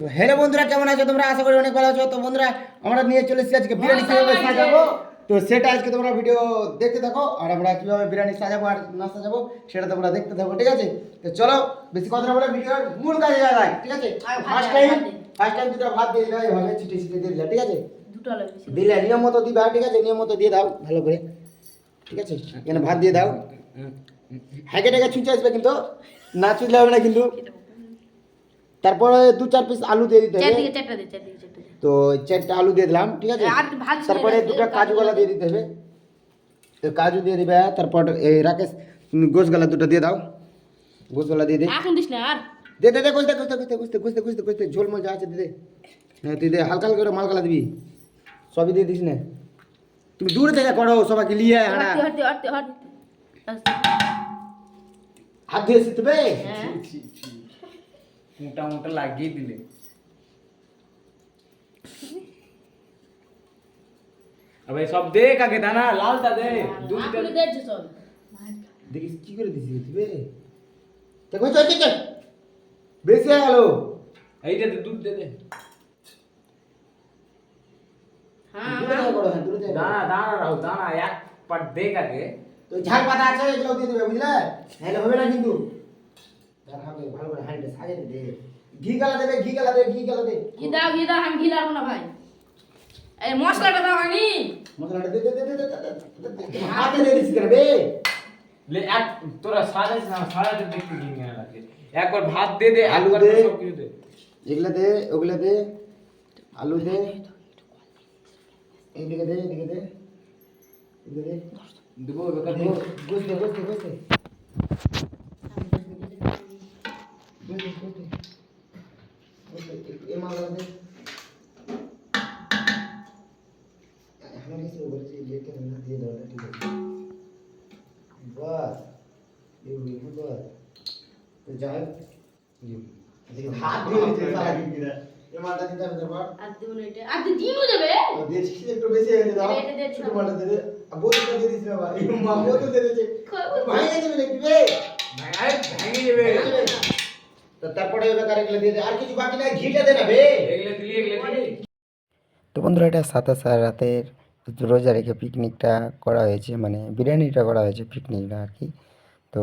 Hello বন্ধুরা কেমন আছো তোমরা? আশা করি অনেক ভালো আছো। তো বন্ধুরা আমরা নিয়ে চলে এসেছি আজকে বিরিয়ানি কীভাবে সাজাবো? তো। সেটা আজকে তোমরা ভিডিও দেখতে থাকো আর আমরা কীভাবে বিরিয়ানি সাজাবো আর না সাজাবো সেটা তোমরা দেখতে থাকো ঠিক আছে? তো চলো বেশি কথা না বলে ভিডিওর মূল কাজে যাওয়া যাক ঠিক আছে? ফার্স্ট টাইম ফার্স্ট টাইম দুটো ভাত দিয়ে। দিলে এভাবে ছিটে ছিটে দিয়ে দিলে ঠিক আছে? দিলে নিয়ম মতো দিবা ঠিক আছে? নিয়ম মতো দিয়ে দাও ভালো করে ঠিক আছে? এখানে ভাত দিয়ে দাও। হ্যাকে টাকে ছুঁচে আসবে কিন্তু না ছুঁচলে হবে না কিন্তু। তারপরে দু চার পিস আলু দিয়ে দিতে হবে। চারদিকে চারটা দে চারদিকে চারটা দে তো চারটা আলু দিয়ে দিলাম ঠিক আছে? আর ভাত ছিল তারপরে না, দুটো কাজু কাজু গলা দিয়ে দিতে হবে। তো কাজু দিয়ে দিবে তারপর এই রাকেশ গোস গলা দুটো দিয়ে দাও। গোস গলা দিয়ে দে। এখন দিস না আর? দে দে দে কুছতে কুছতে কুছতে কুছতে কুছতে কুছতে কুছতে ঝোল মল যা আছে দে দে। হ্যাঁ তুই দে হালকা হালকা করে মাল গলা দিবি। সবই দিয়ে দিস না। তুমি দূর থেকে করো সবাইকে নিয়ে হ্যাঁ হটতে হটতে হটতে হটতে হাত ধুয়ে শিখতে হবে হ্যাঁ মোটা মোটা লাগিয়ে দিলে আবে সব দেখ আগে দানা লালটা দে দুধটা আপনি দেখছ সব দেখিস কি করে দিছিস তুই বে দেখো চল চল চল বেশি হয়ে গেল এইটা দে দুধ দে দে হ্যাঁ দূরে থেকে করো হ্যাঁ দূরে থেকে করো। দানা দানা রাও দানা এক পাট দেখ আগে তো ঝাল পাতা আছে এগুলো দিয়ে দেবে বুঝলে নাহলে হবে না কিন্তু তার হাতে ভালো করে হাঁড়িটা সাজিয়ে দে ঘি গালা দেবে ঘি গালা দে ঘি গালা দে। ঘি দাও ঘি দাও আমি ঘি লাগবো না ভাই। এই মশলাটা দাও আমি মশলাটা দে দে দে দে দে, দে, দে, দে, দে। হাতে দিয়ে দিস কেন বে। লে এক তোরা সাজাইস না সাজাতে দেখতে কি নিয়ে লাগে একবার ভাত দে দে আলু একবার দে। সব কিছু দে। এগুলো দে ওগুলো দে। আলু দে। এইদিকে দে এদিকে দে। এদিকে দে। দেবো বেকার দে, গোস দে গোস দে গোস দে আমার কাছে বলেছি লেটে না? দিয়ে দাও না, ঠিক আছে। বাস এই হইল বাস তো যাই হাত দিয়ে দিতে সারা দিন দিনা এ মালটা দিতে হবে তারপর আর দেবো না এটা। আর দিনও দেবে? দিয়েছিস একটু বেশি হয়ে দাও। এটা দিয়ে দিলাম। ছোট মালটা দে দে। আর বোতলটা দিয়ে দিস না ভাই মা বোতল দিয়ে দিয়েছে। খাব। ভাই নাকি বে তো তারপরে এবার আরেকগুলো দিয়ে দে। আর কিছু বাকি নাই ঘিটা দে না বে। এগুলো দিলি এগুলো দিলি তো বন্ধুরা এটা সাতাশ আর রাতের রোজা রেখে পিকনিকটা করা হয়েছে মানে বিরিয়ানিটা করা হয়েছে পিকনিকটা আর কি। তো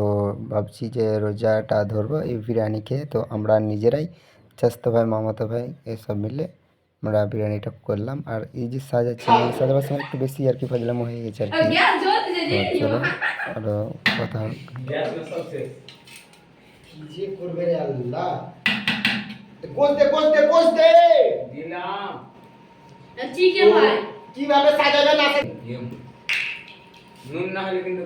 ভাবছি যে রোজাটা ধরবো এই বিরিয়ানি খেয়ে তো আমরা নিজেরাই চাস্তো ভাই মামাতো ভাই এসব মিলে আমরা বিরিয়ানিটা করলাম। আর এই যে সাজাচ্ছি এই সাজাবার সময় একটু বেশি আর কি ফাজলামো হয়ে গেছে আর কি। তো চলো আরও কথা আল্লাহ? কীভাবে সাজাবে না ইয়ে, নুন না হলে কিন্তু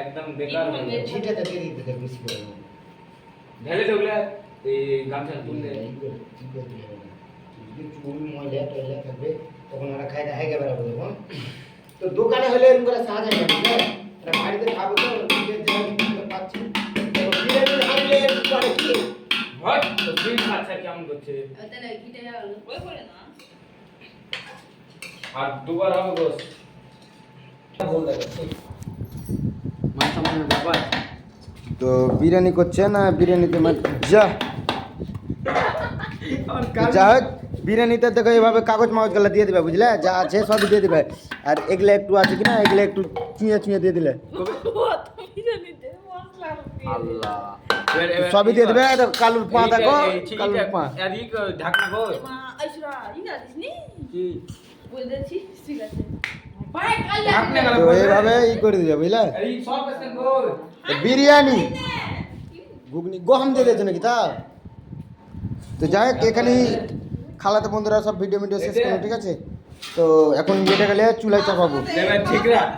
একদম বেকার হয়ে ঘিটাতে দিয়ে দিতে দে বেশি করে ঢেলে দে এই গামছা তুল। দে এই করে, দিলে হবে যদি চুল ময়লা টয়লা থাকবে তখন ওরা খাইতে হাইকে বেড়াবো তখন তো দোকানে হলে এরকম করে সাহায্য না এটা বাড়িতে খাব তো নিজের যেটা পাচ্ছি। তো কি? ফিল আচ্ছা কেমন করছে? ওই করে না। আর দুবার হবে বস। মনে তো বিরিয়ানি করছে না বিরিয়ানিতে যা। যা হোক বিরিয়ানিতে দেখো এইভাবে কাগজ মাগজগুলো দিয়ে দিবে বুঝলে? যা আছে সবই দিয়ে দিবে। আর এগুলো একটু আছে কিনা এগুলো একটু চুঁয়ে চুঁয়ে দিয়ে দিলে। আল্লাহ। সবই দিয়ে দিবে? কালুর পা দেখো কালুর পা। ঢাকনা বলেছি ঠিক আছে। তো এইভাবে ই করে দিবে বুঝলে? বিরিয়ানি। ঘুগনি গহম দিয়ে দিয়েছে নাকি তা তো যাই হোক এখানে খালাতে বন্ধুরা সব ভিডিও ভিডিও শেষ করো ঠিক আছে? তো এখন যেটা গেলে চুলায় চাপাবো। ঠিক রাখ।